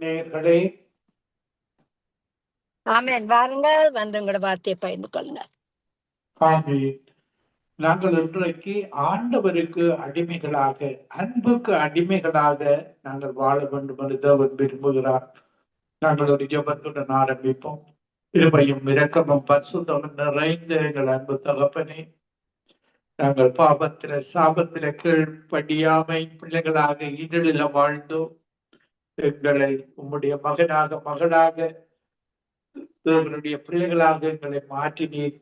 நேயர்களே ஆமென். வாருங்கள் வந்து உங்களோட வார்த்தையை பகிர்ந்து கொள்ளுங்க ஆமென். நாங்கள் இன்றைக்கு ஆண்டவருக்கு அடிமைகளாக அன்புக்கு அடிமைகளாக நாங்கள் வாழ வேண்டும் என்று தேவன் விரும்புகிறார். நாங்கள் ஒரு ஜெபத்துடன் ஆரம்பிப்போம். இருமையும் இரக்கமும் பரிசுத்தமும் நிறைந்த எங்கள் அன்பு தகப்பனே நாங்கள் பாபத்துல சாபத்தில கீழ்படியாமை பிள்ளைகளாக இடலில வாழ்ந்தோம் எங்களை உம்முடைய மகனாக மகளாக தேவனுடைய பிள்ளைகளாக எங்களை மாற்றினீர்.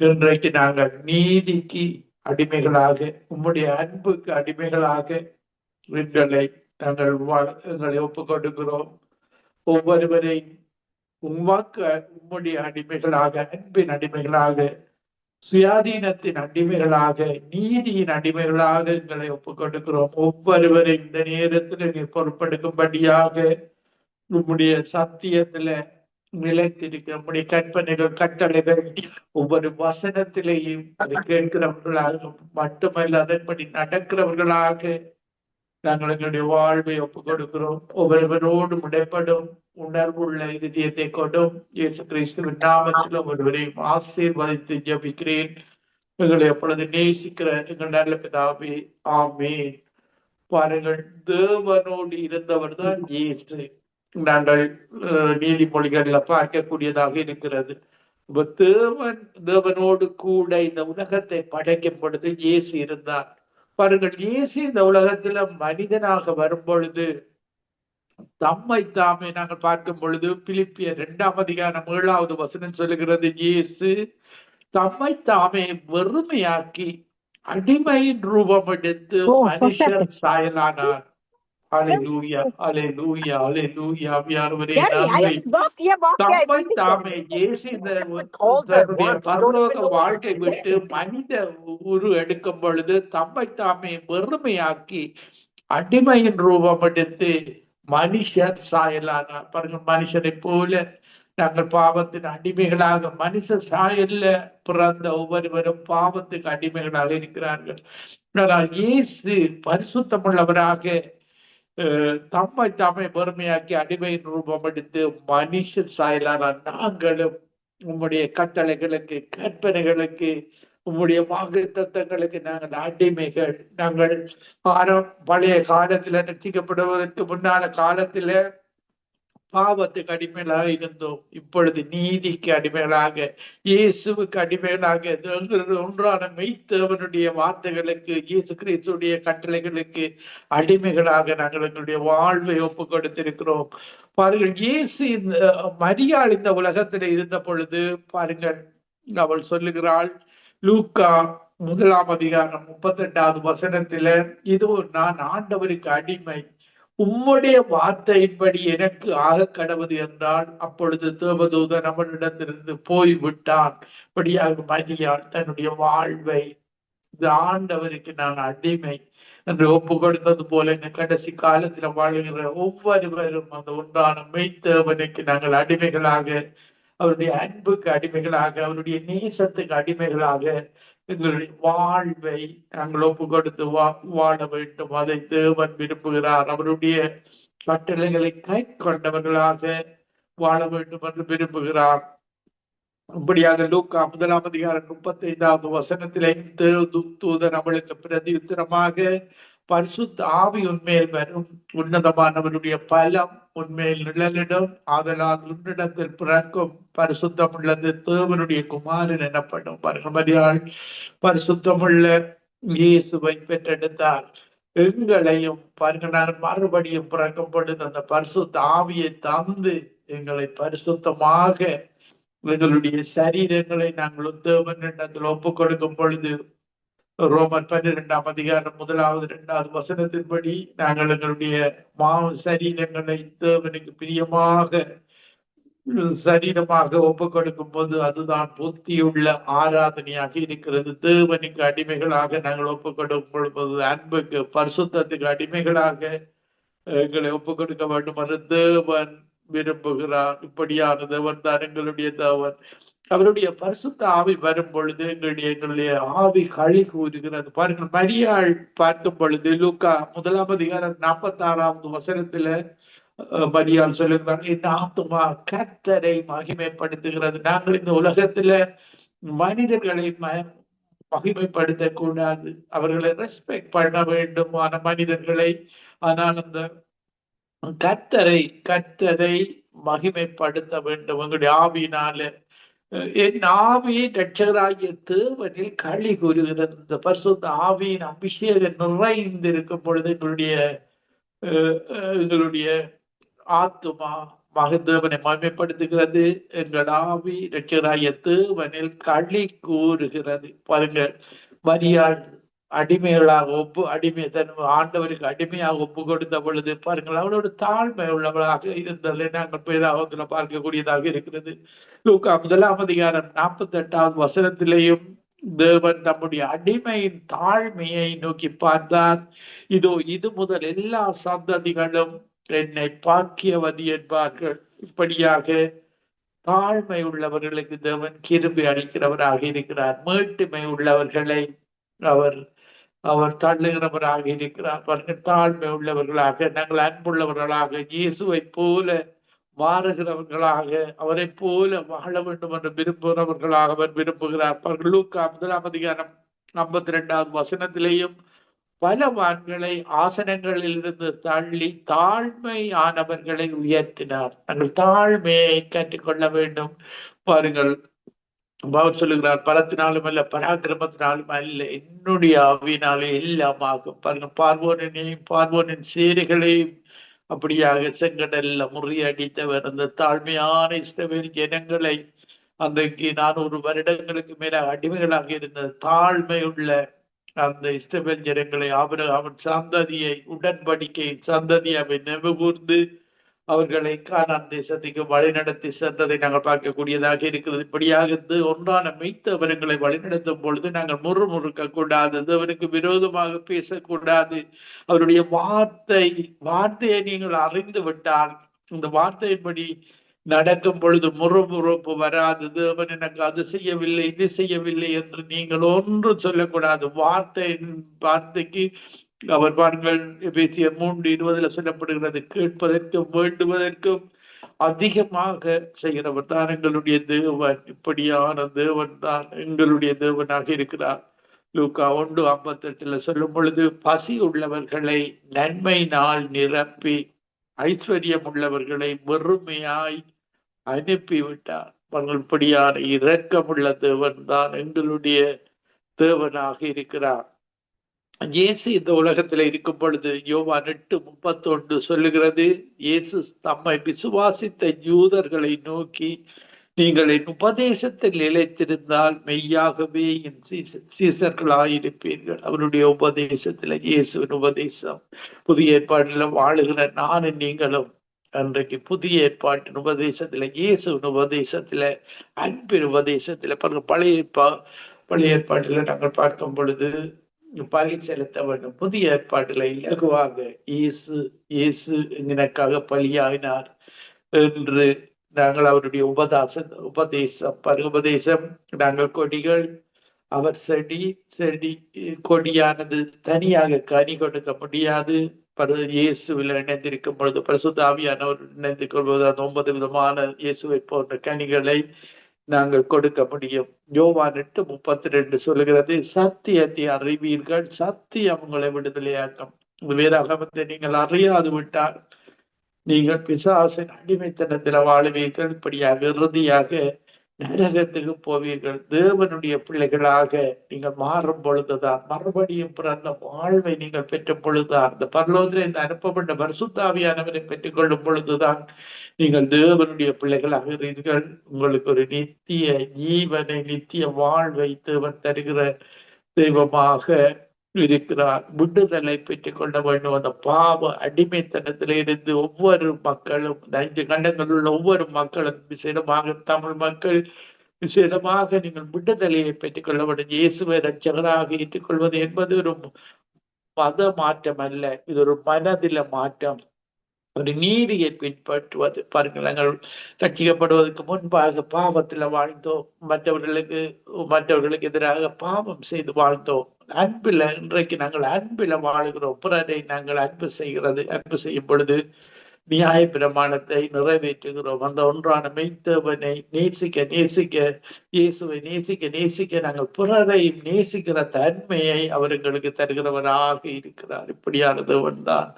இன்றைக்கு நாங்கள் நீதிக்கு அடிமைகளாக உம்முடைய அன்புக்கு அடிமைகளாக எங்களை நாங்கள் எங்களை ஒப்புக் கொடுக்கிறோம் ஒவ்வொருவரையும் உம்மாக்கு உம்முடைய அடிமைகளாக அன்பின் அடிமைகளாக சுயாதீனத்தின் அடிமைகளாக நீதியின் அடிமைகளாக எங்களை ஒப்புக்கொடுக்கிறோம். இந்த நேரத்தில் நீர் பொறுப்படுக்கும்படியாக உம்முடைய சத்தியத்துல நிலைத்திருக்க உம்முடைய கற்பனைகள் கட்டளைகள் ஒவ்வொரு வசனத்திலேயும் அதை கேட்கிறவர்களாக மட்டுமல்ல அதன்படி நடக்கிறவர்களாக நாங்கள் எங்களுடைய வாழ்வை ஒப்புக் கொடுக்கிறோம் ஒவ்வொருவரோடு முடைப்படும் உணர்வுள்ள இருதயத்தை கொண்டும் இயேசு கிறிஸ்துவின் நாமத்தில் ஒவ்வொருவரையும் ஆசீர்வதித்து ஜபிக்கிறேன். எங்களை எப்பொழுது நேசிக்கிற எங்கள் நல்ல பிதாவே ஆமே பாருங்கள் தேவனோடு இருந்தவர் தான் இயேசு. நாங்கள் அஹ், நீதிமொழிகள்ல பார்க்கக்கூடியதாக இருக்கிறது. இப்ப தேவன் தேவனோடு கூட இந்த உலகத்தை படைக்கும் பொழுது இயேசு இருந்தார். பாருங்கள் இயேசு இந்த உலகத்துல மனிதனாக வரும் பொழுது தம்மை தாமே நாங்கள் பார்க்கும் பொழுது பிலிப்பியர் இரண்டாம் அதிகாரம் ஏழாவது வசனம் சொல்லுகிறது இயேசு தம்மை தாமே வெறுமையாக்கி அடிமையின் ரூபம் எடுத்து மனுஷர். சாயலானார். வாழ்க்கை விட்டு மனித உரு எடுக்கும் பொழுது தம்மை தாமே வெறுமையாக்கி அடிமையின் ரூபம் எடுத்து மனுஷர் சாயலானா பாருங்க மனுஷனை போல நாங்கள் பாவத்தின் அடிமைகளாக மனுஷ சாயல்ல பிறந்த ஒவ்வொருவரும் பாவத்துக்கு அடிமைகளாக இருக்கிறார்கள் ஆனால் இயேசு பரிசுத்தமுள்ளவராக அஹ், தம்மை தாமே பெருமையாக்கி அடிமையின் ரூபம் எடுத்து மனுஷ சாயலான நாங்களும் உம்முடைய கட்டளைகளுக்கு கற்பனைகளுக்கு உம்முடைய வாக்கு தத்தங்களுக்கு நாங்கள் அடிமைகள். நாங்கள் ஆரம் பழைய காலத்துல ரட்சிக்கப்படுவதற்கு முன்னால காலத்துல பாவத்துக்கு அடிமைகளாக இருந்தோம். இப்பொழுது நீதிக்கு அடிமைகளாக இயேசுவுக்கு அடிமைகளாக ஒன்றான மெய்த்தேவனுடைய வார்த்தைகளுக்கு இயேசு கிறிஸ்துடைய கட்டளைகளுக்கு அடிமைகளாக நாங்கள் எங்களுடைய வாழ்வை ஒப்பு கொடுத்திருக்கிறோம். பாருங்கள் இயேசு இந்த மரியாள் இந்த உலகத்துல இருந்த பொழுது பாருங்கள் அவள் சொல்லுகிறாள் லூக்கா முதலாம் அதிகாரம் முப்பத்தி எட்டாவது வசனத்துல இதோ நான் ஆண்டவருக்கு அடிமை. உம்முடைய வார்த்தையின்படி எனக்கு ஆக கடவுது என்றால் அப்பொழுது தேவதூதன் அவனிடத்திலிருந்து போய் விட்டான் இப்படியாக மரியாள் தன்னுடைய வாழ்வை இது ஆண்டவருக்கு நான் அடிமை என்று ஒப்பு கொடுத்தது போல இந்த கடைசி காலத்துல வாழ்கிற ஒவ்வொருவரும் அந்த ஒன்றான மெய்த்தேவனுக்கு நாங்கள் அடிமைகளாக அவருடைய அன்புக்கு அடிமைகளாக அவருடைய நேசத்துக்கு அடிமைகளாக எங்களுடைய வாழ்வை நாங்கள் ஒப்பு கொடுத்து வா வாழ வேண்டும். அதை தேவன் விரும்புகிறார். அவருடைய கட்டளைகளை கை கொண்டவர்களாக வாழ வேண்டும் என்று விரும்புகிறார். இப்படியாக லூக்கா முதலாம் அதிகாரம் முப்பத்தி ஐந்தாவது வசனத்திலே தூதர் அவளுக்கு பிரதி உத்தரமாக பரிசுத்த ஆவி உண்மையில் வரும். உன்னதமானவருடைய பலம் உண்மையில் நிழலிடும். ஆதலால் உன்னிடத்தில் பிறக்கும் பரிசுத்தம் உள்ளது தேவனுடைய குமாரன் எனப்படும் பரமரியாள் பரிசுத்தமுள்ள இயேசுவை பெற்றெடுத்தார். எங்களையும் பருகனார் மறுபடியும் பிறக்கும் பொழுது அந்த பரிசுத்த ஆவியை தந்து எங்களை பரிசுத்தமாக எங்களுடைய சரீரங்களை நாங்கள் தேவனிடத்தில் ஒப்பு கொடுக்கும் பொழுது ரோமர் பன்னிரெண்டாம் அதிகாரம் முதலாவது இரண்டாவது வசனத்தின்படி நாங்கள் எங்களுடைய மா சரீரங்களை தேவனுக்கு பிரியமாக சரீரமாக ஒப்பு கொடுக்கும் போது அதுதான் புத்தியுள்ள ஆராதனையாக இருக்கிறது. தேவனுக்கு அடிமைகளாக நாங்கள் ஒப்பு கொடுக்கும் பொழுது அன்புக்கு பரிசுத்தத்துக்கு அடிமைகளாக எங்களை ஒப்பு கொடுக்க வேண்டும் என்று தேவன் விரும்புகிறார். இப்படியான தேவன் தான் எங்களுடைய தேவன். அவருடைய பரிசுத்த ஆவி வரும் பொழுது எங்களுடைய எங்களுடைய ஆவி கழி கூறுகிறது. பாருங்கள் மரியாள் பார்க்கும் பொழுது லூக்கா முதலாம் அதிகாரம் நாற்பத்தி ஆறாவது வசனத்துல மரியாள் சொல்லுகிறாங்க என் ஆத்துமா கத்தரை மகிமைப்படுத்துகிறது. நாங்கள் இந்த உலகத்துல மனிதர்களை மகிமைப்படுத்த கூடாது அவர்களை ரெஸ்பெக்ட் பண்ண வேண்டும் ஆன மனிதர்களை ஆனால் அந்த கத்தரை கத்தரை மகிமைப்படுத்த வேண்டும். எங்களுடைய ஆவினால என் ஆவியை ரட்சகராகிய தேவனில் களி கூறுகிறது. இந்த பரிசுத்த ஆவியின் அபிஷேகம் நிறைந்திருக்கும் பொழுது எங்களுடைய அஹ், அஹ், எங்களுடைய ஆத்துமா மகதேவனை மகிமைப்படுத்துகிறது. எங்கள் ஆவி ரட்சகராகிய தேவனில் களி கூறுகிறது. பாருங்கள் மரியாள் அடிமைகளாக ஒப்பு அடிமை தன் ஆண்டவருக்கு அடிமையாக ஒப்பு கொடுத்த பொழுது பாருங்கள் அவளோட தாழ்மை உள்ளவளாக இருந்ததை நாங்கள் பேதாகத்துல பார்க்கக்கூடியதாக இருக்கிறது. லூக்கா முதலாம் அதிகாரம் நாற்பத்தி எட்டாவது வசனத்திலேயும் தேவன் தம்முடைய அடிமையின் தாழ்மையை நோக்கி பார்த்தார். இதோ இது முதல் எல்லா சந்ததிகளும் என்னை பாக்கியவதி என்பார்கள். இப்படியாக தாழ்மை உள்ளவர்களுக்கு தேவன் கிருபி அளிக்கிறவராக இருக்கிறார். மேட்டுமை உள்ளவர்களை அவர் அவர் தள்ளுகிறவராக இருக்கிறார். பாருங்கள் தாழ்மை உள்ளவர்களாக நாங்கள் அன்புள்ளவர்களாக இயேசுவை போல மாறுகிறவர்களாக அவரை போல வாழ வேண்டும் என்று விரும்புகிறவர்களாக அவர் விரும்புகிறார். பாருங்கள் லூக்கா முதலாம் அதிகாரம் ஐம்பத்தி ரெண்டாவது வசனத்திலேயும் பலவான்களை ஆசனங்களில் இருந்து தள்ளி தாழ்மையானவர்களை உயர்த்தினார். நாங்கள் தாழ்மையை கற்றுக்கொள்ள வேண்டும். பாருங்கள் அவர் சொல்லுகிறார் பலத்தினாலும் அல்ல பராக்கிரமத்தினாலும் அல்ல என்னுடைய ஆவியினாலே எல்லாம் ஆகும் பாருங்க பார்வோனையும் பார்வோனின் சேரிகளையும் அப்படியாக செங்கடல்ல முறியடித்தவர் அந்த தாழ்மையான இஸ்ரவேல் ஜனங்களை அன்றைக்கு நானூறு வருடங்களுக்கு மேல அடிமைகளாக இருந்த தாழ்மை உள்ள அந்த இஸ்ரவேல் ஜனங்களை ஆபிரகாமின் சந்ததியை உடன்படிக்கை சந்ததியை அவன் நினைவு கூர்ந்து அவர்களை கானான் தேசத்துக்கு வழிநடத்தி சென்றதை நாங்கள் பார்க்கக்கூடியதாக இருக்கிறது. இப்படியாக ஒன்றான மெய்த்தவர்களை வழிநடத்தும் பொழுது நாங்கள் முறுமுறுக்க கூடாது அவருக்கு விரோதமாக பேசக்கூடாது. அவருடைய வார்த்தை வார்த்தையை நீங்கள் அறிந்து விட்டால் இந்த வார்த்தையின்படி நடக்கும் பொழுது முறுமுறுப்பு வராது. தேவன் எனக்கு அது செய்யவில்லை இது செய்யவில்லை என்று நீங்கள் ஒன்று சொல்லக்கூடாது. வார்த்தையின் வார்த்தைக்கு அவர் பேசிய மூன்று இருபதுல சொல்லப்படுகிறது கேட்பதற்கும் வேண்டுவதற்கும் அதிகமாக செய்கிறவர் தான் எங்களுடைய தேவன். இப்படியான தேவன் தான் எங்களுடைய தேவனாக இருக்கிறார். லூக்கா ஒன்று ஐம்பத்தி எட்டுல சொல்லும் பொழுது பசி உள்ளவர்களை நன்மையினால் நிரப்பி ஐஸ்வர்யம் உள்ளவர்களை வெறுமையாய் அனுப்பிவிட்டார். இப்படியான இரக்கமுள்ள தேவன் தான் எங்களுடைய தேவனாக இருக்கிறார். இயேசு இந்த உலகத்துல இருக்கும் பொழுது யோவான் எட்டு முப்பத்தி ஒன்று சொல்லுகிறது இயேசு தம்மை விசுவாசித்த யூதர்களை நோக்கி நீங்கள் என் உபதேசத்தில் நிலைத்திருந்தால் மெய்யாகவே என் சீசர்களாயிருப்பீர்கள். அவருடைய உபதேசத்துல இயேசுவின் உபதேசம். புதிய ஏற்பாட்டில் வாழுகிற நானும் நீங்களும் அன்றைக்கு புதிய ஏற்பாட்டின் உபதேசத்துல இயேசுவின் உபதேசத்துல அன்பின் உபதேசத்துல பாருங்க பழைய பழைய ஏற்பாட்டில நாங்கள் பார்க்கும் பொழுது பலி செலுத்த வேண்டும் புதிய ஏற்பாட்டில் இலகுவாக இயேசு இயேசு எனக்காக பலியாகினார் என்று நாங்கள் அவருடைய உபதாச உபதேசம் பரு உபதேசம் நாங்கள் கொடிகள் அவர் செடி செடி கொடியானது தனியாக கனி கொடுக்க முடியாது. பரு இயேசுவில் இணைந்திருக்கும் பொழுது பரிசுத்தாவியானவர் இணைந்து கொள்வது அந்த ஒன்பது விதமான இயேசுவை போன்ற கனிகளை நாங்கள் கொடுக்க முடியும். யோவான் எட்டு முப்பத்தி ரெண்டு சொல்லுகிறது சத்தியத்தை அறிவீர்கள் சத்தியம் உங்களை விடுதலையாக்கும். வந்து நீங்கள் அறியாது விட்டால் நீங்கள் பிசாசின் அடிமைத்தனத்தில் வாழுவீர்கள். இப்படியாக இறுதியாக நரகத்துக்கு போவீர்கள். தேவனுடைய பிள்ளைகளாக நீங்கள் மாறும் பொழுதுதான் மறுபடியும் பிறந்த வாழ்வை நீங்கள் பெற்ற பொழுதுதான் அந்த பரலோகத்தில் இந்த அனுப்பப்பட்ட பரிசுத்தாவியானவரை பெற்றுக்கொள்ளும் பொழுதுதான் நீங்கள் தேவனுடைய பிள்ளைகளாக இருக்கிறீர்கள். உங்களுக்கு ஒரு நித்திய ஜீவனை நித்திய வாழ்வை தேவன் தருகிற தெய்வமாக இருக்கிறார். விடுதலை பெற்றுக் கொள்ள வேண்டும். அந்த பாவ அடிமைத்தனத்தில இருந்து ஒவ்வொரு மக்களும் ஐந்து கண்டங்களில் உள்ள ஒவ்வொரு மக்களும் விசேடமாக தமிழ் மக்கள் விசேடமாக நீங்கள் விடுதலையை பெற்றுக் கொள்ள வேண்டும். இயேசுவை ரட்சகராக ஏற்றுக்கொள்வது என்பது ஒரு மத மாற்றம் அல்ல. இது ஒரு மனதில மாற்றம். ஒரு நீதியை பின்பற்றுவது. பாருங்கள் நாங்கள் ரட்சிக்கப்படுவதற்கு முன்பாக பாவத்தில் வாழ்ந்தோம். மற்றவர்களுக்கு மற்றவர்களுக்கு எதிராக பாவம் செய்து வாழ்ந்தோம். அன்பில் இன்றைக்கு நாங்கள் அன்பில் வாழுகிறோம். பிறரை நாங்கள் அன்பு செய்கிறது அன்பு செய்யும் பொழுது நியாய பிரமாணத்தை நிறைவேற்றுகிறோம். அந்த ஒன்றான மெய்த்தவனை நேசிக்க நேசிக்க இயேசுவை நேசிக்க நேசிக்க நாங்கள் பிறரையும் நேசிக்கிற தன்மையை அவர் எங்களுக்கு தருகிறவராக இருக்கிறார். இப்படியான தேவன் தான்.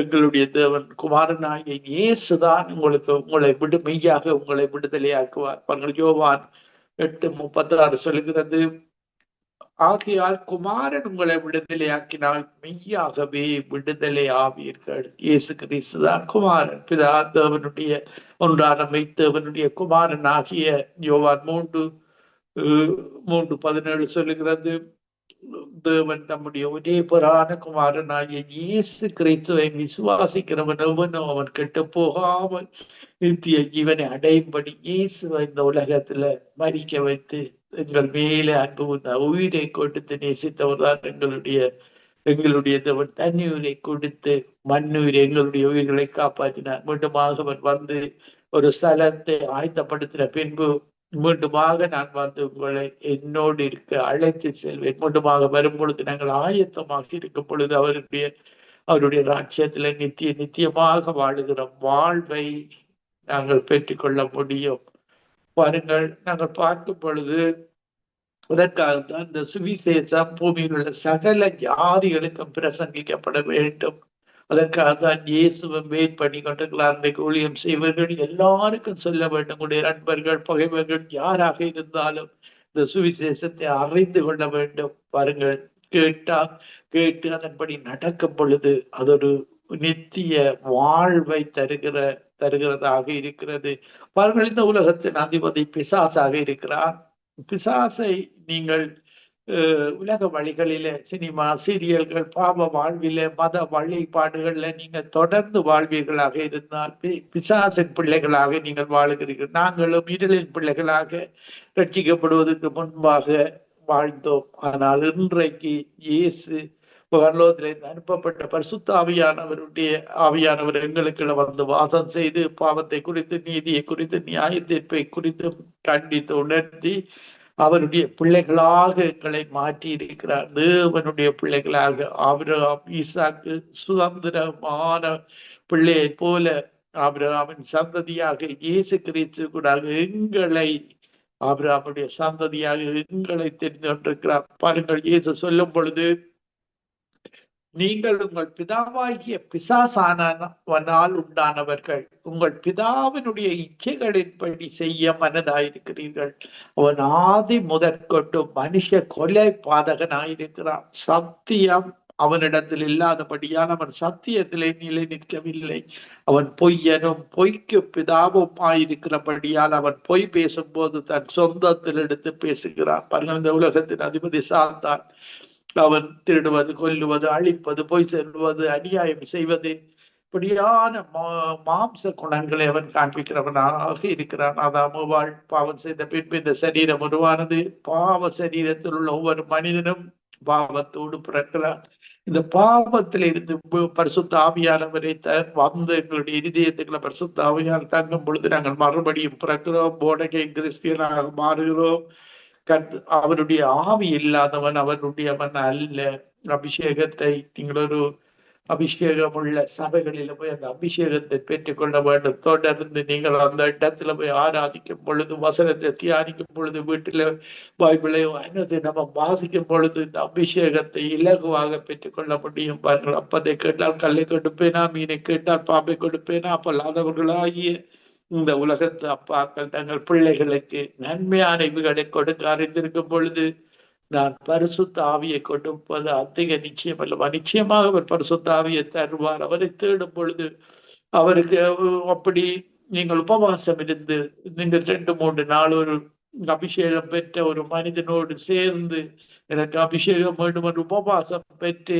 எங்களுடைய தேவன் குமாரனாகிய இயேசுதான் உங்களுக்கு உங்களை விடு மெய்யாக உங்களை விடுதலையாக்குவார். பங்கள் யோவான் எட்டு முப்பத்தி ஆறு சொல்லுகிறது ஆகையால் குமாரன் உங்களை விடுதலையாக்கினால் மெய்யாகவே விடுதலை ஆவீர்கள் இயேசு கிறிஸ்துதான் குமாரன். பிதா தேவனுடைய ஒன்றான மெய்த்தேவனுடைய குமாரன் ஆகிய யோவான் மூன்று மூன்று பதினேழு சொல்லுகிறது தேவன் தம்முடைய ஒரே புராண குமாரனாகிய இயேசு கிறிஸ்துவை விசுவாசிக்கிறவன் எவனோ அவன் கெட்டு போகாமல் நித்திய ஜீவனை அடையும்படி இயேசுவை இந்த உலகத்துல மறிக்க வைத்து எங்கள் மேலே அன்பு கூர்ந்த உயிரை கொடுத்து நேசித்தவர் தான் எங்களுடைய எங்களுடைய தேவன். தண்ணீரை கொடுத்து மண்ணுயிரை எங்களுடைய உயிர்களை காப்பாற்றினார். மீண்டுமாக அவர் வந்து ஒரு ஸ்தலத்தை ஆயத்தப்படுத்தின பின்பு மீண்டுமாக நான் வந்து உங்களை என்னோடு இருக்க அழைத்து செல்வேன். மீண்டுமாக வரும் பொழுது நாங்கள் ஆயத்தமாக இருக்கும் பொழுது அவருடைய அவருடைய ராட்சியத்துல நித்திய நித்தியமாக வாழுகிற வாழ்வை நாங்கள் பெற்றுக்கொள்ள முடியும். பாருங்கள் நாங்கள் பார்க்கும் பொழுது அதற்காக தான் இந்த சுவிசேஷம் பூமியில் உள்ள சகல ஜாதிகளுக்கும் பிரசங்கிக்கப்பட வேண்டும். அதற்காக தான் இயேசுவை வெயிட் பண்ணி கொண்டிருக்கிறார் ஊழியம் செய்வர்கள் எல்லாருக்கும் சொல்ல வேண்டும். உடைய நண்பர்கள் பகைவர்கள் யாராக இருந்தாலும் இந்த சுவிசேஷத்தை அறிந்து கொள்ள வேண்டும். பாருங்கள் கேட்டா கேட்டு அதன்படி நடக்கும் பொழுது அது ஒரு நித்திய வாழ்வை தருகிற தருகிறதாக இருக்கிறது. பாருங்கள் இந்த உலகத்தின் அதிபதி பிசாசாக இருக்கிறார். பிசாசை நீங்கள் உலக வழிகளில சினிமா சீரியல்கள் பாவ வாழ்வில மத வழிபாடுகள்ல நீங்க தொடர்ந்து வாழ்வீர்களாக இருந்தால் பி- பிசாசின் பிள்ளைகளாக நீங்கள் வாழுகிறீர்கள். நாங்களும் இருளின் பிள்ளைகளாக ரட்சிக்கப்படுவதற்கு முன்பாக வாழ்ந்தோம். ஆனால் இன்றைக்கு இயேசு பரலோகத்திலிருந்து அனுப்பப்பட்ட பரிசுத்த ஆவியானவருடைய ஆவியானவர் எங்களுக்குள்ள வந்து வாசம் செய்து பாவத்தை குறித்து நீதியை குறித்து நியாய தீர்ப்பை குறித்து கண்டித்து உணர்த்தி அவருடைய பிள்ளைகளாக எங்களை மாற்றி இருக்கிறார் தேவனுடைய பிள்ளைகளாக ஆபிரகாம் ஈசாக்கு சுதந்திரமான பிள்ளையை போல ஆபிரகாமின் சந்ததியாக இயேசு கிறிஸ்து கூட எங்களை ஆபிரகாமுடைய சந்ததியாக எங்களை தெரிந்து கொண்டிருக்கிறார். பாருங்கள் இயேசு சொல்லும் பொழுது நீங்கள் உங்கள் பிதாவாகிய பிசாசானவனால் உண்டானவர்கள். உங்கள் பிதாவினுடைய இச்சைகளின்படி செய்ய மனதாயிருக்கிறீர்கள். அவன் ஆதி முதற்கொண்டு மனுஷ கொலை பாதகனாயிருக்கிறான். சத்தியம் அவனிடத்தில் இல்லாதபடியால் அவன் சத்தியத்திலே நிலை நிற்கவில்லை. அவன் பொய்யனும் பொய்க்கு பிதாவும் ஆயிருக்கிறபடியால் அவன் பொய் பேசும்போது தன் சொந்தத்தில் எடுத்து பேசுகிறான். பாருங்கள் இந்த உலகத்தின் அதிபதி சாத்தான். அவன் திருடுவது கொல்லுவது அழிப்பது பொய் செல்வது அநியாயம் செய்வது இப்படியான மாம்ச குணங்களை அவன் காண்பிக்கிறவனாக இருக்கிறான். அதாமுவாள் பாவம் செய்த பின்பு இந்த சரீரம் உருவானது. பாவ சரீரத்தில் உள்ள ஒவ்வொரு மனிதனும் பாவத்தோடு பிறக்கிறான். இந்த பாவத்தில் இருந்து பரிசுத்த ஆவியானவரை த வந்து எங்களுடைய இருதயத்துக்களை பரிசுத்த ஆவியான தங்கும் பொழுது நாங்கள் மறுபடியும் பிறக்கிறோம். போடகை கிறிஸ்தியனாக மாறுகிறோம். கர்த்த அவருடைய ஆவி இல்லாதவன் அவருடையவன் அல்ல. அபிஷேகத்தை நீங்கள் ஒரு அபிஷேகம் உள்ள சபைகளில போய் அந்த அபிஷேகத்தை பெற்றுக்கொள்ள வேண்டும். தொடர்ந்து நீங்கள் அந்த இடத்துல போய் ஆராதிக்கும் பொழுது வசனத்தை தியானிக்கும் பொழுது வீட்டில பைபிளை அன்னதை நம்ம வாசிக்கும் பொழுது இந்த அபிஷேகத்தை இலகுவாக பெற்றுக்கொள்ள முடியும். பாருங்கள் அப்பதை கேட்டால் கல்லை கொடுப்பேனா மீனை கேட்டால் பாம்பை கொடுப்பேனா அப்பல்லாதவர்களாகிய இந்த உலகத்து அப்பாக்கள் தங்கள் பிள்ளைகளுக்கு நன்மையான இவுகளை கொடுக்க அறிந்திருக்கும் பொழுது நான் பரிசுத்த ஆவியை கொடுப்பது அதிக நிச்சயம் அல்லவா? நிச்சயமாக அவர் பரிசுத்த ஆவியை தருவார். அவரை தேடும் பொழுது அவருக்கு அப்படி நீங்கள் உபவாசம் இருந்து நீங்கள் ரெண்டு மூன்று நாள் ஒரு அபிஷேகம் பெற்ற ஒரு மனிதனோடு சேர்ந்து எனக்கு அபிஷேகம் வேண்டும் என்று உபவாசம் பெற்று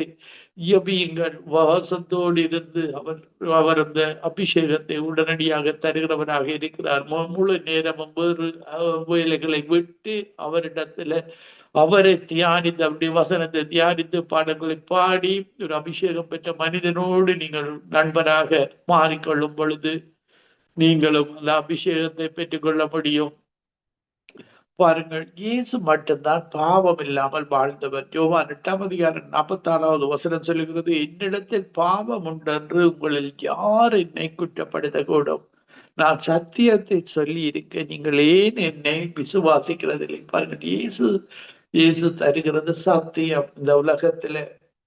இயபியுங்கள் உபவாசத்தோடு இருந்து அவர் அவர் அந்த அபிஷேகத்தை உடனடியாக தருகிறவராக இருக்கிறார். முழு நேரமும் வேறு அஹ், வேலைகளை விட்டு அவரிடத்துல அவரை தியானித்து அப்படி வசனத்தை தியானித்து பாடல்களை பாடி ஒரு அபிஷேகம் பெற்ற மனிதனோடு நீங்கள் நண்பராக மாறிக்கொள்ளும் பொழுது நீங்களும் அந்த அபிஷேகத்தை பெற்றுக்கொள்ள முடியும். பாருங்கள் இயேசு மட்டும்தான் பாவம் இல்லாமல் வாழ்ந்தவர். யோவான் எட்டாம் அதிகாரம் நாற்பத்தாறாவது வசனம் சொல்லுகிறது என்னிடத்தில் பாவம் உண்டென்று உங்களில் யார் என்னை குற்றப்படுத்தக்கூடும்? நான் சத்தியத்தை சொல்லி இருக்க நீங்கள் ஏன் என்னை விசுவாசிக்கிறதில்லை? பாருங்கள் இயேசு இயேசு தருகிறது சத்தியம் இந்த உலகத்துல.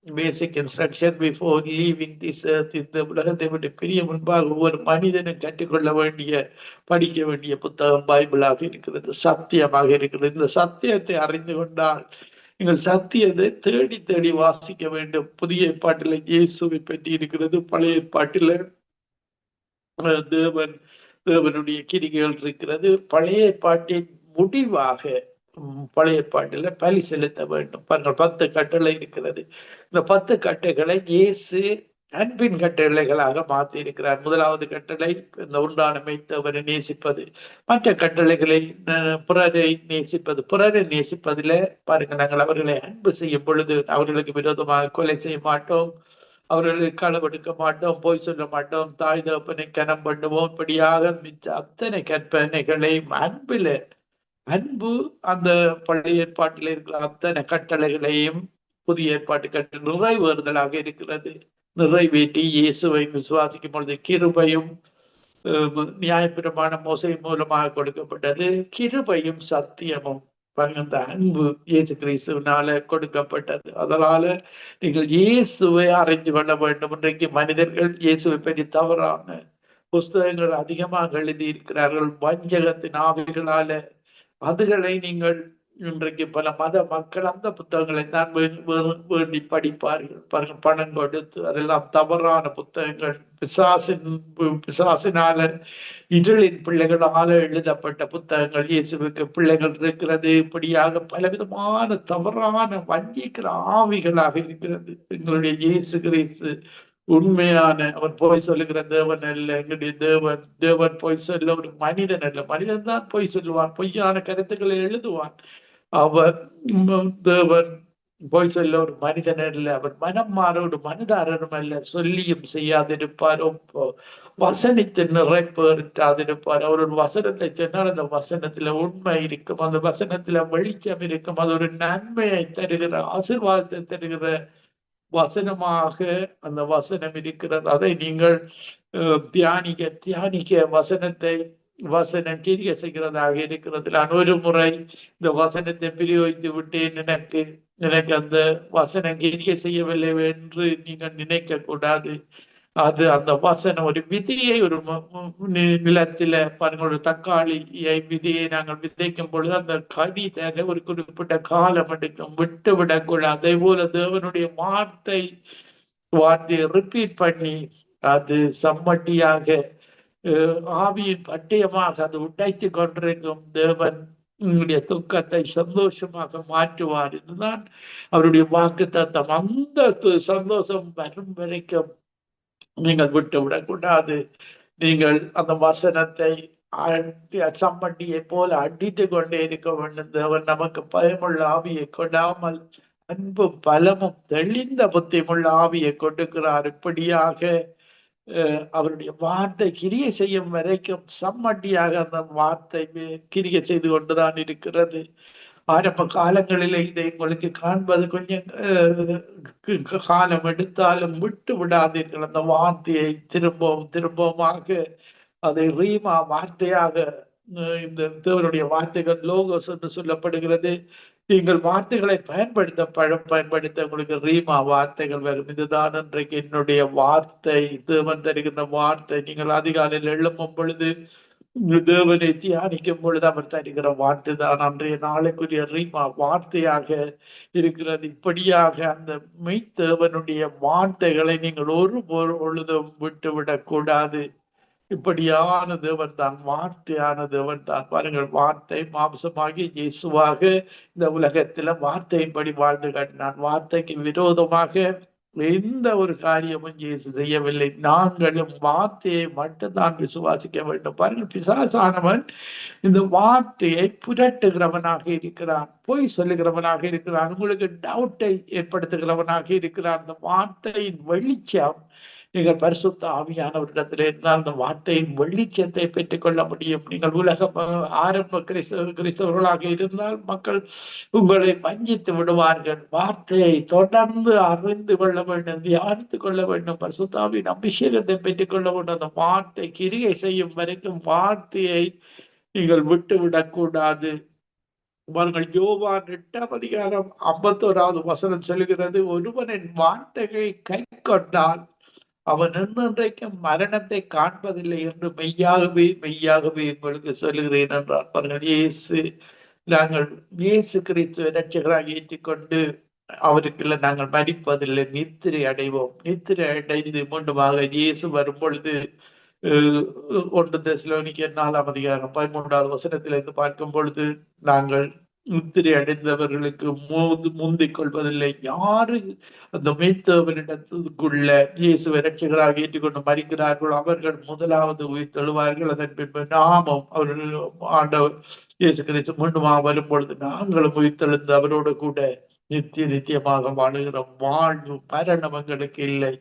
Basic instruction before leaving this இந்த உலகத்தை விட்டு பிரிய முன்பாக ஒவ்வொரு மனிதனும் கற்றுக்கொள்ள வேண்டிய படிக்க வேண்டிய புத்தகம் பைபிளாக இருக்கிறது சத்தியமாக இருக்கிறது. இந்த சத்தியத்தை அறிந்து கொண்டால் நீங்கள் சத்தியத்தை தேடி தேடி வாசிக்க வேண்டும். புதிய ஏற்பாட்டில் இயேசுவை பற்றி இருக்கிறது பழைய ஏற்பாட்டில் தேவன் தேவனுடைய கிரிகைகள் இருக்கிறது. பழைய ஏற்பாட்டின் முடிவாக பழைய பாட்டில் பலி செலுத்த வேண்டும். பத்து கட்டளை இருக்கிறது. இந்த பத்து கட்டைகளை இயேசு அன்பின் கட்டளைகளாக மாற்றி இருக்கிறார் முதலாவது கட்டளை இந்த உண்டான மெய்த்தவரை நேசிப்பது. மற்ற கட்டளைகளை புறரை பிறரை நேசிப்பது. பிறரை நேசிப்பதில பாருங்க நாங்கள் அவர்களை அன்பு செய்யும் பொழுது அவர்களுக்கு விரோதமாக கொலை செய்ய மாட்டோம். அவர்களுக்கு களவெடுக்க மாட்டோம் பொய் சொல்ல மாட்டோம். தாய் தகப்பனை கனம் பண்ணுவோம். இப்படியாக மிச்ச அத்தனை கற்பனைகளையும் அன்பில் அன்பு அந்த பழைய ஏற்பாட்டில் இருக்கிற அத்தனை கட்டளைகளையும் புதிய ஏற்பாட்டு கட்டு நிறைவேறுதலாக இருக்கிறது. நிறைவேற்றி இயேசுவை விசுவாசிக்கும் பொழுது கிருபையும் நியாயப்பிரமான மோசை மூலமாக கொடுக்கப்பட்டது. கிருபையும் சத்தியமும் பகிர்ந்த அன்பு இயேசு கிறிஸ்துவினால கொடுக்கப்பட்டது. அதனால நீங்கள் இயேசுவை அறிந்து கொள்ள வேண்டும். இன்றைக்கு மனிதர்கள் இயேசுவை பற்றி தவறான புஸ்தகங்கள் அதிகமாக எழுதி இருக்கிறார்கள் வஞ்சகத்தின் ஆவிகளால அதுகளை நீங்கள் இன்றைக்கு பல மத மக்கள் அந்த புத்தகங்களை தான் வேண்டி படிப்பார்கள். பணம் கொடுத்து அதெல்லாம் தவறான புத்தகங்கள். பிசாசின் பிசாசினால இருளின் பிள்ளைகளால எழுதப்பட்ட புத்தகங்கள். இயேசுவுக்கு பிள்ளைகள் இருக்கிறது. இப்படியாக பலவிதமான தவறான வஞ்சிக்கிற ஆவிகளாக இருக்கிறது. எங்களுடைய இயேசு கிறிஸ்து உண்மையான அவன் போய் சொல்லுகிற தேவன் அல்ல எங்களுடைய தேவன். தேவன் போய் சொல்ல ஒரு மனிதன் அல்ல. மனிதன் தான் போய் சொல்லுவான் பொய்யான கருத்துக்களை எழுதுவான். அவன் தேவன் போய் சொல்ல ஒரு மனிதன் அல்ல. அவன் மனம் மாற ஒரு மனிதாரனும் அல்ல. சொல்லியும் செய்யாதிருப்பாரோ. வசனித்து நிறைப்பேற்றாதிருப்பார் அவர் ஒரு வசனத்தை சொன்னால் அந்த வசனத்துல உண்மை இருக்கும். அந்த வசனத்துல வெளிச்சம் இருக்கும். அது ஒரு நன்மையை தருகிற ஆசீர்வாதத்தை தருகிற வசனமாக அந்த வசனம் இருக்கிறது. அதை நீங்கள் தியானிக்க தியானிக்க வசனத்தை வசனம் கிரிய செய்கிறதாக இருக்கிறது நான் ஒரு முறை இந்த வசனத்தை பிரயோகித்து விட்டேன். எனக்கு எனக்கு அந்த வசனம் கிரிய செய்யவில்லை என்று நீங்கள் நினைக்க கூடாது அது அந்த வசன ஒரு விதியை ஒரு நிலத்தில பாருங்க ஒரு தக்காளியை விதியை நாங்கள் விதைக்கும் பொழுது அந்த கனி தர ஒரு குறிப்பிட்ட காலம் எடுக்கும் விட்டு விடக்கூடாது. அதே போல தேவனுடைய வார்த்தை வார்த்தையை ரிப்பீட் பண்ணி அது சம்மட்டியாக ஆவியின் பட்டயமாக அது உடைத்து கொண்டிருக்கும். தேவன் உங்களுடைய துக்கத்தை சந்தோஷமாக மாற்றுவார். இதுதான் அவருடைய வாக்கு தத்தம் அந்த சந்தோஷம் வரும் வரைக்கும் நீங்கள் விட்டு விடக்கூடாது. நீங்கள் அந்த வசனத்தை சம்மண்டியை போல அடித்து கொண்டே இருக்க வேண்டும். தேவன் நமக்கு பயமுள்ள ஆவியை கொடாமல் அன்பும் பலமும் தெளிந்த புத்தியுமுள்ள ஆவியை கொடுக்கிறார். இப்படியாக அஹ், அவருடைய வார்த்தை கிரிய செய்யும் வரைக்கும் சம்மட்டியாக அந்த வார்த்தை கிரிய செய்து கொண்டுதான் இருக்கிறது. ஆரம்ப காலங்களிலே இதை உங்களுக்கு காண்பது கொஞ்சம் காலம் எடுத்தாலும் விட்டு விடாதீர்கள். அந்த வார்த்தையை திரும்பவும் திரும்பவுமாக அதை ரீமா வார்த்தையாக இந்த தேவனுடைய வார்த்தைகள் லோகோஸ் என்று சொல்லப்படுகிறது. நீங்கள் வார்த்தைகளை பயன்படுத்த பழ- பயன்படுத்த உங்களுக்கு ரீமா வார்த்தைகள் வரும். இதுதான் இன்றைக்கு என்னுடைய வார்த்தை. தேவன் தருகின்ற வார்த்தை. நீங்கள் அதிகாலையில் எழுப்பும் பொழுது தேவனை தியானிக்கும் பொழுது அவர் தருகிற வார்த்தை தான். அன்றைய நாளுக்குரிய ரீமா வார்த்தையாக இருக்கிறது. இப்படியாக அந்த மெய்த்தேவனுடைய வார்த்தைகளை நீங்கள் ஒரு பொழுதும் விட்டுவிடக் கூடாது. இப்படியான தேவன் தான் வார்த்தையான தேவன் தான். பாருங்கள் வார்த்தை மாம்சமாகி இயேசுவாக இந்த உலகத்துல வார்த்தையின்படி வாழ்ந்து காட்டினான். வார்த்தைக்கு விரோதமாக எந்த ஒரு காரியமும் இயேசு செய்யவில்லை. நாங்களும் வார்த்தையை மட்டும்தான் விசுவாசிக்க வேண்டும். பாருங்கள் பிசாசானவன் இந்த வார்த்தையை புரட்டுகிறவனாக இருக்கிறான் பொய் சொல்லுகிறவனாக இருக்கிறான் உங்களுக்கு டவுட்டை ஏற்படுத்துகிறவனாக இருக்கிறான். இந்த வார்த்தையின் வெளிச்சம் நீங்கள் பரிசுத்த ஆவியானவரிடத்திலே இருந்தால் அந்த வார்த்தையின் வெள்ளிச்சத்தை பெற்றுக்கொள்ள முடியும். நீங்கள் உலக ஆரம்ப கிறிஸ்தவ கிறிஸ்தவர்களாக இருந்தால் மக்கள் உங்களை வஞ்சித்து விடுவார்கள். வார்த்தையை தொடர்ந்து அறிந்து கொள்ள வேண்டும் தியானித்துக் கொள்ள வேண்டும். பரிசுத்தாவின் அபிஷேகத்தை பெற்றுக்கொள்ள வேண்டும். அந்த வார்த்தை கிரியை செய்யும் வரைக்கும் வார்த்தையை நீங்கள் விட்டு விடக்கூடாது பாருங்கள் யோவான் எட்டாம் அதிகாரம் ஐம்பத்தோராவது வசனம் சொல்கிறது ஒருவனின் வார்த்தையை கை கொண்டால் அவன் என்றென்றைக்கும் மரணத்தை காண்பதில்லை என்று மெய்யாகவே மெய்யாகவே உங்களுக்கு சொல்லுகிறேன் என்றார் பாருங்கள் இயேசு நாங்கள் இயேசு கிறிஸ்துவ ரட்சகராக ஏற்றிக்கொண்டு அவருக்குள்ள நாங்கள் மறிப்பதில்லை நித்திரை அடைவோம். நித்திரை அடைந்து மீண்டுமாக இயேசு வரும் பொழுது ஒன்று தசிலோனிக்கு நாலாம் அதிகாரம் பதிமூன்றாவது வசனத்திலிருந்து பார்க்கும் பொழுது நாங்கள் முத்திரை அடைந்தவர்களுக்கு மோது முந்திக் கொள்வதில்லை. யாரு அந்த மெய்த்தவரிடத்துக்குள்ள இயேசுவை ரட்சகராக ஏற்றுக்கொண்டு மறிக்கிறார்களோ அவர்கள் முதலாவது உயிர் தழுவார்கள். அதன் பின்பு நாமும் அவர்கள் ஆண்டவர் இயேசு கிறிஸ்து முன்னுமா வரும் பொழுது நாங்களும் உயிர் தெழுந்து அவரோடு கூட நித்திய நித்தியமாக வாழுகிற வாழ்வு மரணம் எங்களுக்கு இல்லை.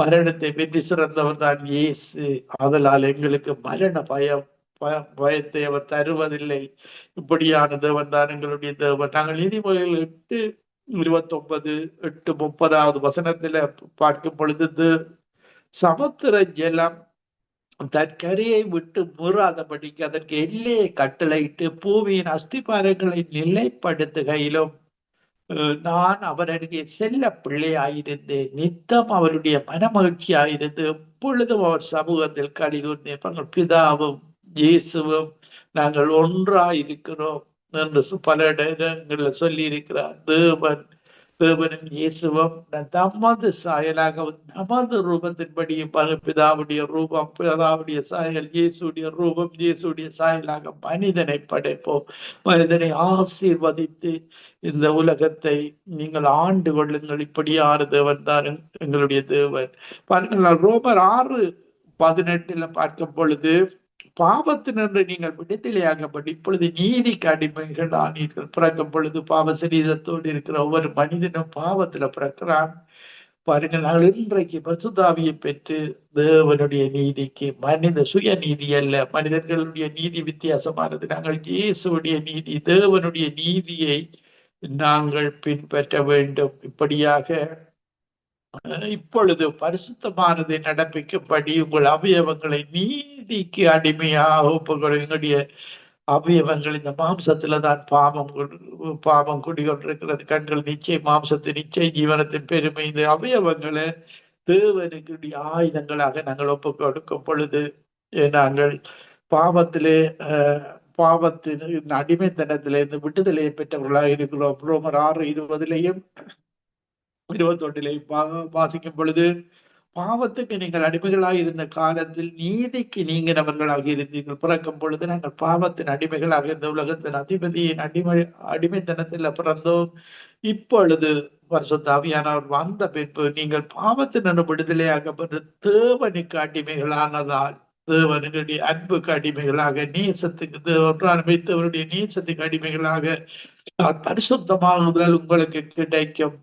மரணத்தை வெற்றி சிறந்தவர் தான் இயேசு. ஆதலால் எங்களுக்கு மரண பயம். பயத்தை அவர் தருவதில்லை. இப்படியான தேவன் தான் எங்களுடைய தேவன். நாங்கள் நீதிமொழிகள் எட்டு இருபத்தி ஒன்பது எட்டு முப்பதாவது வசனத்துல பார்க்கும் பொழுது சமுத்திர ஜலம் தன் கரையை விட்டு மீறாதபடிக்கு அதற்கு எல்லையை கட்டளையிட்டு பூமியின் அஸ்திபாரங்களை நிலைப்படுத்துகையிலும் நான் அவருடைய செல்ல பிள்ளையாயிருந்தேன். நித்தம் அவருடைய மனமகிழ்ச்சியாயிருந்து எப்பொழுதும் அவர் சமூகத்தில் கடிகூர்ந்தேன் பிதாவும் இயேசுவும் நாங்கள் ஒன்றா இருக்கிறோம் என்று பல இடங்களில் சொல்லி இருக்கிறார் தேவன் தேவனின் இயேசுவும் தமது சாயலாக நமது ரூபத்தின்படியும் பல- பிதாவுடைய ரூபம் பிதாவுடைய சாயல் இயேசுடைய ரூபம் இயேசுடைய சாயலாக மனிதனை படைப்போம். மனிதனை ஆசீர்வதித்து இந்த உலகத்தை நீங்கள் ஆண்டு கொள்ளுங்கள். இப்படியாறு தேவன் தான் எங்களுடைய தேவன். பாருங்கள் ரோமர் ஆறு பதினெட்டுல பார்க்கும் பொழுது பாவத்தினின்று நீங்கள் விடுதலையாகப்பட்டு இப்பொழுது நீதிக்கு அடிமைகள் ஆனீர்கள் பிறக்கும் பொழுது பாவ சரீரத்தோடு இருக்கிற ஒவ்வொரு மனிதனும் பாவத்துல பிறக்கிறான். பாருங்கள் நாங்கள் இன்றைக்கு பசுதாவியை பெற்று தேவனுடைய நீதிக்கு மனித சுய நீதி அல்ல மனிதர்களுடைய நீதி வித்தியாசமானது. நாங்கள் இயேசுடைய நீதி தேவனுடைய நீதியை நாங்கள் பின்பற்ற வேண்டும். இப்படியாக இப்பொழுது பரிசுத்தமானதை நடப்பிக்கும்படி உங்கள் அவயவங்களை நீதிக்கு அடிமையாக ஒப்புக்கொடு எங்களுடைய அவயவங்கள் இந்த மாம்சத்துல தான் பாவம் கொடு- பாவம் குடிகொண்டிருக்கிறது. கண்கள் நிச்சயம் மாம்சத்தின் நிச்சயம் ஜீவனத்தின் பெருமை. இந்த அவயவங்களை தேவனுக்குடைய ஆயுதங்களாக நாங்கள் ஒப்பு கொடுக்கும் பொழுது நாங்கள் பாவத்திலே அஹ், பாவத்தின் இந்த அடிமைத்தனத்திலிருந்து விடுதலையை பெற்றவர்களாக இருக்கிறோம். ரோமர் ஆறு இருபதிலையும் இருபத்தொன்றிலே வாசிக்கும் பொழுது பாவத்துக்கு நீங்கள் அடிமைகளாக இருந்த காலத்தில் நீதிக்கு நீங்கினவர்களாக இருந்தீர்கள். பிறக்கும் பொழுது நாங்கள் பாவத்தின் அடிமைகளாக இருந்த உலகத்தின் அதிபதியின் அடிமை அடிமைத்தனத்தில் பிறந்தோம். இப்பொழுது வருஷத்தாவியானவர் வந்த பின்பு நீங்கள் பாவத்தின் விடுதலையாக பெற்று தேவனுக்கு அடிமைகளானதால் தேவனுடைய அன்புக்கு அடிமைகளாக நேசத்துக்கு தேவன் வைத்தவருடைய நேசத்துக்கு அடிமைகளாக பரிசுத்தமாகுதல் உங்களுக்கு கிடைக்கும்.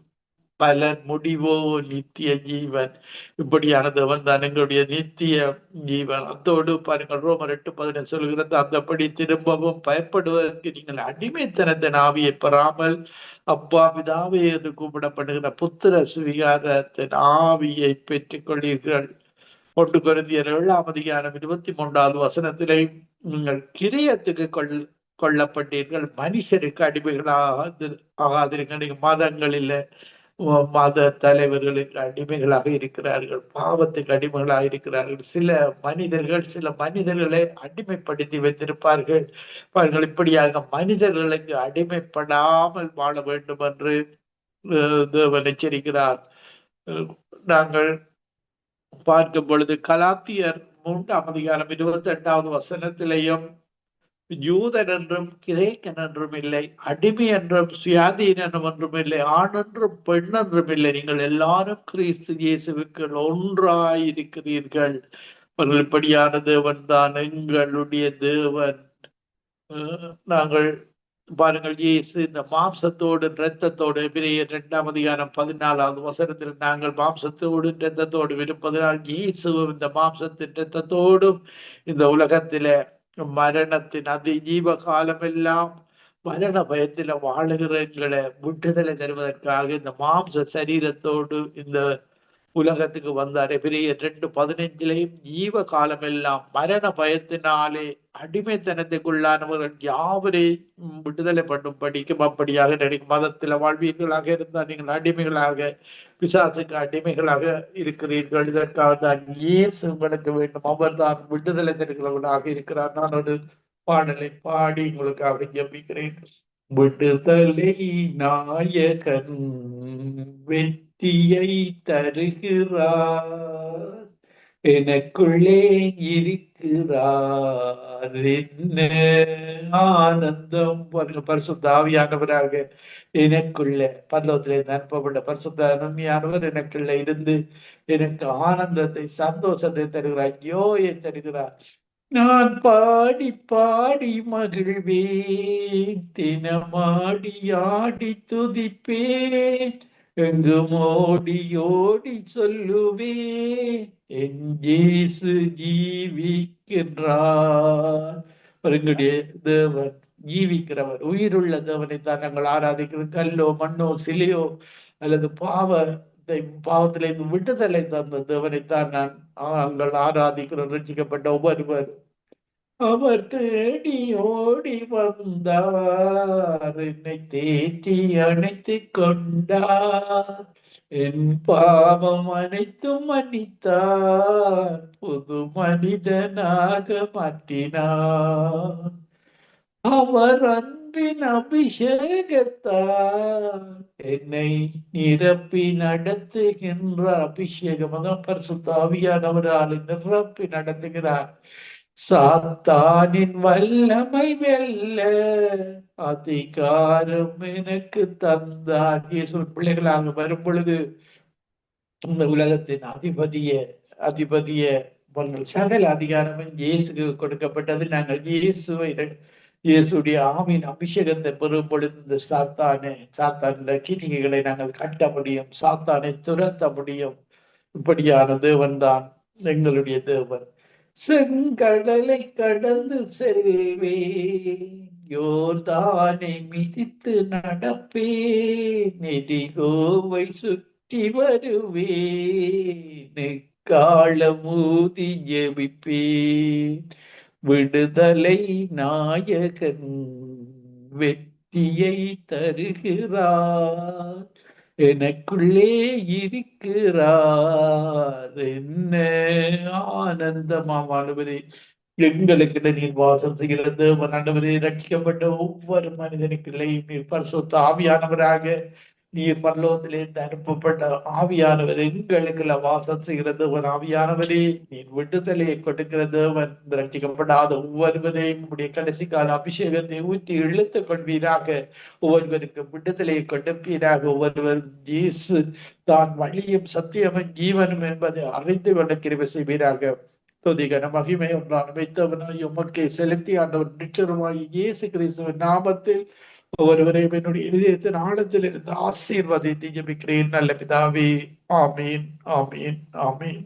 பலன் முடிவோ நித்திய ஜீவன். இப்படியானதவன் தான் எங்களுடைய நித்திய ஜீவன். அத்தோடு பாருங்கள் ரோமர் எட்டு பதினெட்டு சொல்கிறது அந்தபடி திரும்பவும் பயப்படுவதற்கு நீங்கள் அடிமைத்தனத்தின் ஆவியை பெறாமல் அப்பா பிதாவே என்று கூப்பிடப்படுகிற புத்திர சுவிகாரத்தின் ஆவியை பெற்றுக் கொள்ளீர்கள் ஒன்று கருதியர் ஏழாம் அதிகாரம் இருபத்தி மூன்றாவது வசனத்திலே நீங்கள் கிரியத்துக்கு கொள் கொல்லப்பட்டீர்கள் மனுஷருக்கு அடிமைகளாக ஆகாதிருங்க நீங்க மதங்களில் மத தலைவர்களுக்கு அடிமைகளாக இருக்கிறார்கள் பாவத்துக்கு அடிமைகளாக இருக்கிறார்கள். சில மனிதர்கள் சில மனிதர்களை அடிமைப்படுத்தி வைத்திருப்பார்கள். அவர்கள் இப்படியாக மனிதர்களுக்கு அடிமைப்படாமல் வாழ வேண்டும் என்று அஹ், தேவன் எச்சரிக்கிறார். நாங்கள் பார்க்கும் பொழுது கலாத்தியர் மூன்றாம் அதிகாரம் இருபத்தி எட்டாவது வசனத்திலையும் யூதன் என்றும் கிரேக்கன் என்றும் இல்லை அடிமை என்றும் சுயாதீனம் என்றும் இல்லை ஆண் என்றும் பெண் என்றும் இல்லை. நீங்கள் எல்லாரும் கிறிஸ்து இயேசுவுக்கு ஒன்றாயிருக்கிறீர்கள் இப்படியான தேவன் தான் எங்களுடைய தேவன். நாங்கள் பாருங்கள் இயேசு இந்த மாம்சத்தோடு இரத்தத்தோடு பிரிய இரண்டாம் அதிகாரம் பதினாலாவது வசனத்தில் நாங்கள் மாம்சத்தோடு இரத்தத்தோடு இருப்பதனால் இயேசுவும் இந்த மாம்சத்தின் இரத்தத்தோடும் இந்த உலகத்தில மரணத்தின் அதி ஜீவ காலமெல்லாம் மரண பயத்தில வாழுகிற எங்களை விடுதலை தருவதற்காக இந்த மாம்ச சரீரத்தோடு இந்த உலகத்துக்கு வந்தாரு. பெரிய ரெண்டு பதினைஞ்சிலையும் ஜீவ காலமெல்லாம் மரண பயத்தினாலே அடிமைத்தனத்துக்குள்ளானவர்கள் யாவரையும் விடுதலை பண்ணும் படிக்கும். அப்படியாக நினைக்கும் மதத்தில் வாழ்வீர்களாக இருந்தால் நீங்கள் அடிமைகளாக பிசாசுக்கு அடிமைகளாக இருக்கிறீர்கள். இதற்காக தான் இயேசு உங்களுக்கு வேண்டும். அவர் தான் விடுதலை தருகிறவர்களாக இருக்கிறார். நான் ஒரு பாடலை பாடி உங்களுக்கு அவரை ஜபிக்கிறேன். விடுதலை நாயகன் வெற்றியை தருகிறார். எனக்குள்ளே இருக்கிறார். என்ன ஆனந்தம். பாருங்க பரிசுத்த ஆவியானவராக எனக்குள்ள பல்லவத்திலே அனுப்பப்பட்ட பரிசுத்த நன்மையானவர் எனக்குள்ள இருந்து எனக்கு ஆனந்தத்தை சந்தோஷத்தை தருகிறார். யோயை தருகிறார். நான் பாடி பாடி மகிழ்வேன். தினமாடி ஆடி துதிப்பேன். எங்கும் ஓடி ஓடி சொல்லுவே? என் இயேசு ஜீவிக்கின்றார். எங்களுடைய தேவன் ஜீவிக்கிறவர் உயிருள்ள தேவனை தான் நாங்கள் ஆராதிக்கிறது கல்லோ மண்ணோ சிலையோ அல்லது பாவத்தை பாவத்திலிருந்து விடுதலை தந்த தேவனைத்தான் நான் நாங்கள் ஆராதிக்கிறோம். ரசிக்கப்பட்ட ஒவ்வொருவரும் அவர் தேடி ஓடி வந்தார். என்னை தேற்றி அணைத்து கொண்டார். என் பாவம் அனைத்தும் மன்னித்தார். புது மனிதனாக மாற்றினார். அவர் அன்பின் அபிஷேகத்தார். என்னை நிரப்பி நடத்துகின்ற அபிஷேகம். அதான் பரிசுத்தாவியானவரால் நிரப்பி நடத்துகிறார். சாத்தானின் வல்லமை வெல்ல அதிகாரம் எனக்கு தந்தார் இயேசு பிள்ளைகளாக வரும் பொழுது இந்த உலகத்தின் அதிபதிய அதிபதிய போங்கள் சகல அதிகாரமும் இயேசுக்கு கொடுக்கப்பட்டது. நாங்கள் இயேசுவை இயேசுடைய ஆவின் அபிஷேகத்தை பெறும் பொழுது இந்த சாத்தானே சாத்தான கிணிகைகளை நாங்கள் கட்ட முடியும் சாத்தானை துரத்த முடியும். இப்படியான தேவன் தான் எங்களுடைய தேவன். செங்கடலை கடந்து செல்வேன். யோர்தானை மிதித்து நடப்பே நெடிகோவை சுற்றி வருவே காலமூதி ஜெபிப்பேன். விடுதலை நாயகன் வெற்றியை தருகிறார். எனக்குள்ளே இருக்கிறார். என்ன ஆனந்தமா. ஆண்டவரே. எங்களுக்கு நீர் வாசம் செய்கிற தேவன் ஆண்டவரே ரட்சிக்கப்பட்ட ஒவ்வொரு மனிதனுக்கு நீர் பரிசுத்த ஆவியானவராக. நீர் பரலோகத்திலிருந்து அனுப்பப்பட்ட ஆவியானவர் எங்களுக்குள்ள வாசம் செய்கிற தேவன் ஆவியானவரே நீர் விடுதலை கொடுக்கிற தேவன். ரட்சிக்கப்படாத ஒவ்வொருவரையும் உடைய கடைசி கால அபிஷேகத்தை ஊற்றி இழுத்துக் கொள்வீராக. ஒவ்வொருவருக்கு விடுதலை கொடுப்பீராக. ஒவ்வொருவர் ஜீசு தான் வழியும் சத்தியமும் ஜீவனும் என்பதை அறிந்து கொண்ட கிருவை செய்வீராக. துதிகன மகிமை ஒன்றான் வைத்தவனாய் உமக்கை செலுத்தி ஆண்டவர் நிச்சயமாய் இயேசு கிறிஸ்துவின் நாமத்தில் ஒவ்வொருவரையும் என்னுடைய இதயத்தின் ஆழத்தில் இருந்து ஆசீர்வாதத்தை ஜபிக்கிறேன். நல்ல பிதாவே ஆமீன் ஆமீன் ஆமீன்.